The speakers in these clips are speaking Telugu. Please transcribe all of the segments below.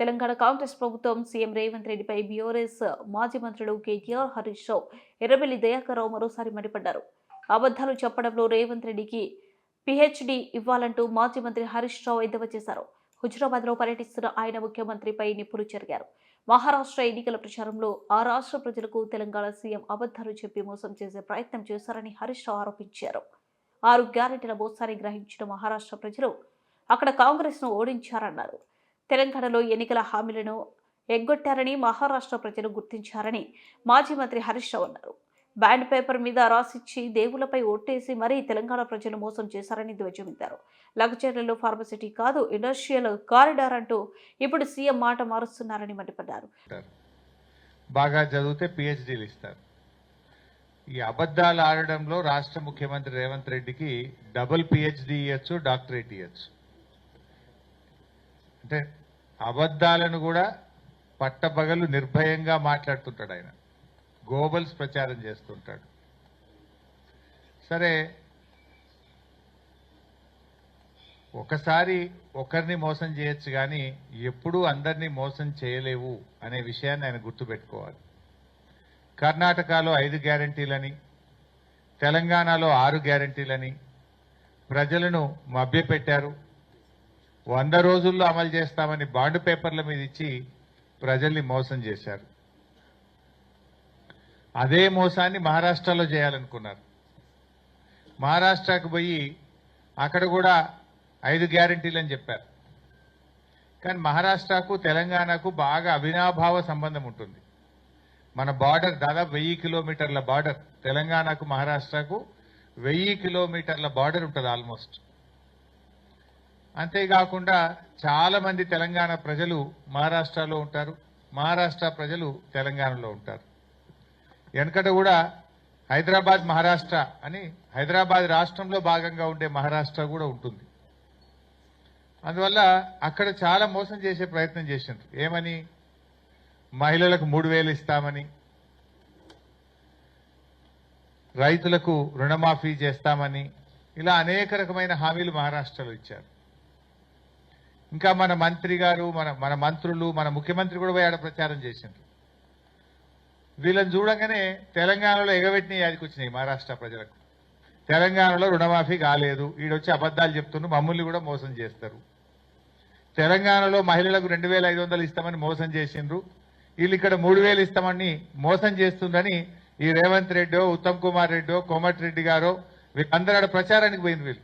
తెలంగాణ కాంగ్రెస్ ప్రభుత్వం సీఎం రేవంత్ రెడ్డిపై బీఆర్ఎస్ మాజీ మంత్రులు కేటీఆర్ హరీష్ రావు ఎర్రబెల్లి దయాకర్రావు మరోసారి మండిపడ్డారు. అబద్ధాలు చెప్పడంలో రేవంత్ రెడ్డికి పిహెచ్డి ఇవ్వాలంటూ మాజీ మంత్రి హరీష్ రావు ఎద్దవ చేశారు. హుజురాబాద్లో పర్యటిస్తున్న ఆయన ముఖ్యమంత్రిపై నిప్పులు చెరిగారు. మహారాష్ట్ర ఎన్నికల ప్రచారంలో ఆ రాష్ట్ర ప్రజలకు తెలంగాణ సీఎం అబద్ధాలు చెప్పి మోసం చేసే ప్రయత్నం చేశారని హరీష్ రావు ఆరోపించారు. ఆరు గ్యారెంటీల మోసాన్ని గ్రహించిన మహారాష్ట్ర ప్రజలు అక్కడ కాంగ్రెస్ను ఓడించారన్నారు. తెలంగాణలో ఎన్నికల హామీలను ఎగ్గొట్టారని మహారాష్ట్ర ప్రజలు గుర్తించారని మాజీ మంత్రి హరీష్ రావు అన్నారు. బ్యాండ్ పేపర్ మీద రాసిచ్చి దేవులపై ఒట్టేసి మరీ తెలంగాణ ప్రజలు మోసం చేశారని ధ్వజమిద్దారు లగచర్లలో ఫార్మసిటీ కాదు ఇండస్ట్రియల్ కారిడార్ అంటూ ఇప్పుడు సీఎం మాట మారుస్తున్నారని మండిపడ్డారు. బాగా చదివితే పిహెచ్డీలు ఇస్తారు. ఈ అబద్ధాలు ఆడడంలో రాష్ట్ర ముఖ్యమంత్రి రేవంత్ రెడ్డికి డబుల్ పిహెచ్డి ఇవ్వచ్చు డాక్టరేట్ ఇవ్వచ్చు అంటే అబద్ధాలను కూడా పట్టపగలు నిర్భయంగా మాట్లాడుతుంటాడు ఆయన. గోబల్స్ ప్రచారం చేస్తుంటాడు. సరే ఒకసారి ఒకరిని మోసం చేయొచ్చు కానీ ఎప్పుడూ అందరినీ మోసం చేయలేవు అనే విషయాన్ని ఆయన గుర్తుపెట్టుకోవాలి. కర్ణాటకలో ఐదు గ్యారంటీలని తెలంగాణలో ఆరు గ్యారంటీలని ప్రజలను మభ్యపెట్టారు. వంద రోజుల్లో అమలు చేస్తామని బాండ్ పేపర్ల మీద ఇచ్చి ప్రజల్ని మోసం చేశారు. అదే మోసాన్ని మహారాష్ట్రలో చేయాలనుకున్నారు. మహారాష్ట్రకు పోయి అక్కడ కూడా ఐదు గ్యారంటీలు అని చెప్పారు. కానీ మహారాష్ట్రకు తెలంగాణకు బాగా అవినాభావ సంబంధం ఉంటుంది. మన బార్డర్ దాదాపు వెయ్యి కిలోమీటర్ల బార్డర్. తెలంగాణకు మహారాష్ట్రకు వెయ్యి కిలోమీటర్ల బార్డర్ ఉంటుంది ఆల్మోస్ట్. అంతేకాకుండా చాలా మంది తెలంగాణ ప్రజలు మహారాష్ట్రలో ఉంటారు. మహారాష్ట్ర ప్రజలు తెలంగాణలో ఉంటారు. వెనకట కూడా హైదరాబాద్ మహారాష్ట్ర అని హైదరాబాద్ రాష్ట్రంలో భాగంగా ఉండే మహారాష్ట్ర కూడా ఉంటుంది. అందువల్ల అక్కడ చాలా మోసం చేసే ప్రయత్నం చేసిండ్రు. ఏమని? మహిళలకు మూడు వేలు ఇస్తామని. రైతులకు రుణమాఫీ చేస్తామని. ఇలా అనేక రకమైన హామీలు మహారాష్ట్రలో ఇచ్చారు. ఇంకా మన మంత్రి గారు మన మన మంత్రులు మన ముఖ్యమంత్రి కూడా పోయి ఆడ ప్రచారం చేసిండ్రు. వీళ్ళని చూడగానే తెలంగాణలో ఎగబెట్టిన యాదికి వచ్చినాయి మహారాష్ట్ర ప్రజలకు. తెలంగాణలో రుణమాఫీ కాలేదు ఈడొచ్చి అబద్ధాలు చెప్తున్నారు మమ్మల్ని కూడా మోసం చేస్తారు. తెలంగాణలో మహిళలకు రెండు వేల ఐదు వందలు ఇస్తామని మోసం చేసిండ్రు. వీళ్ళు ఇక్కడ మూడు వేలు ఇస్తామని మోసం చేస్తుందని ఈ రేవంత్ రెడ్డో ఉత్తమ్ కుమార్ రెడ్డో కోమటిరెడ్డి గారో వీళ్ళందరూ ఆడ ప్రచారానికి పోయింది వీళ్ళు.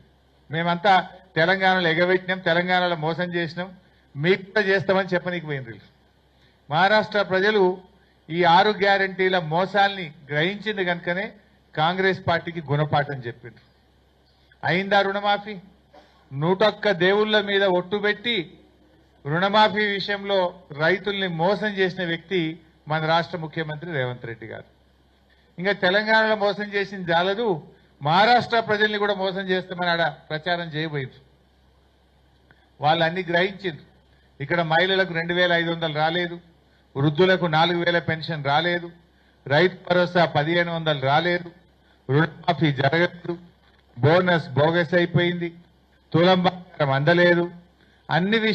మేమంతా తెలంగాణలో ఎగబెట్టినాం తెలంగాణలో మోసం చేసినాం మీకు కూడా చేస్తామని చెప్పనీకి పోయింది మహారాష్ట్ర ప్రజలు ఈ ఆరు గ్యారంటీల మోసాల్ని గ్రహించింది కనుకనే కాంగ్రెస్ పార్టీకి గుణపాఠం చెప్పిండ్రు. అయిందా రుణమాఫీ? నూటొక్క దేవుళ్ళ మీద ఒట్టు పెట్టి రుణమాఫీ విషయంలో రైతుల్ని మోసం చేసిన వ్యక్తి మన రాష్ట్ర ముఖ్యమంత్రి రేవంత్ రెడ్డి గారు. ఇంకా తెలంగాణలో మోసం చేసింది జాలదు మహారాష్ట్ర ప్రజల్ని కూడా మోసం చేస్తామని ఆడ ప్రచారం చేయబోయింది వాళ్ళు అన్ని ఇక్కడ మహిళలకు రెండు వేల ఐదు వందలు రాలేదు వృద్ధులకు నాలుగు వేల పెన్షన్ రాలేదు రైతు భరోసా పదిహేను వందలు రాలేదు రుణమాఫీ జరగలేదు బోనస్ బోగస్ అయిపోయింది తులం బంగారం అందలేదు అన్ని విషయాలు